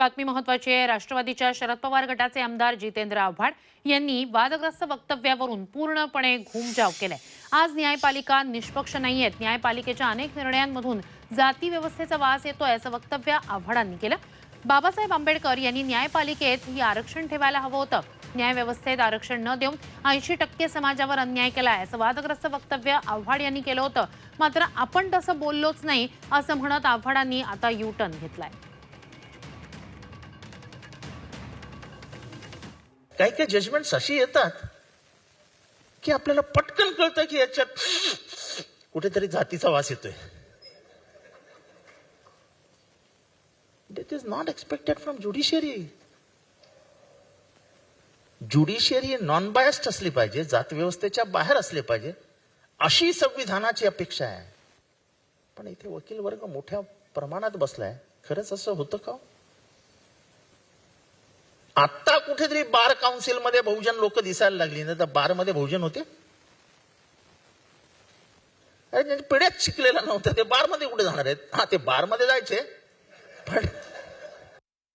बातमी महत्वाची आहे. राष्ट्रवादीच्या शरद पवार गटाचे आमदार जितेंद्र आव्हाड यांनी वादग्रस्त वक्तव्यावरून पूर्णपणे घुमजाव केलाय. आज न्यायपालिका निष्पक्ष नाही आहेत. न्यायपालिकेच्या अनेक निर्णयांमधून जाती व्यवस्थेचा वास येतोय असं वक्तव्य आव्हाडांनी केलं. बाबासाहेब आंबेडकर यांनी न्यायपालिकेत ही आरक्षण ठेवायला हवं होतं. न्यायव्यवस्थेत आरक्षण न देऊन ऐंशी टक्के समाजावर अन्याय केलाय असं वादग्रस्त वक्तव्य आव्हाड यांनी केलं होतं. मात्र आपण तसं बोललोच नाही असं म्हणत आव्हाडांनी आता यू टर्न घेतलाय. काही काही जजमेंट्स अशी येतात की आपल्याला पटकन कळतं की याच्यात कुठेतरी जातीचा वास येतोय. It is not expected from judiciary judiciary non biased असली पाहिजे जात व्यवस्थेच्या बाहेर असले पाहिजे अशी संविधानाची अपेक्षा आहे. पण इथे वकील वर्ग मोठ्या प्रमाणात बसलाय. खरंच असं होतं का हो? आता कुठेतरी बार काउन्सिलमध्ये बहुजन लोक दिसायला लागली. ना तर बारमध्ये बहुजन होते? अरे पिढ्यात शिकलेला नव्हतं ते बारमध्ये कुठे जाणार आहेत? हा ते बारमध्ये जायचे. पण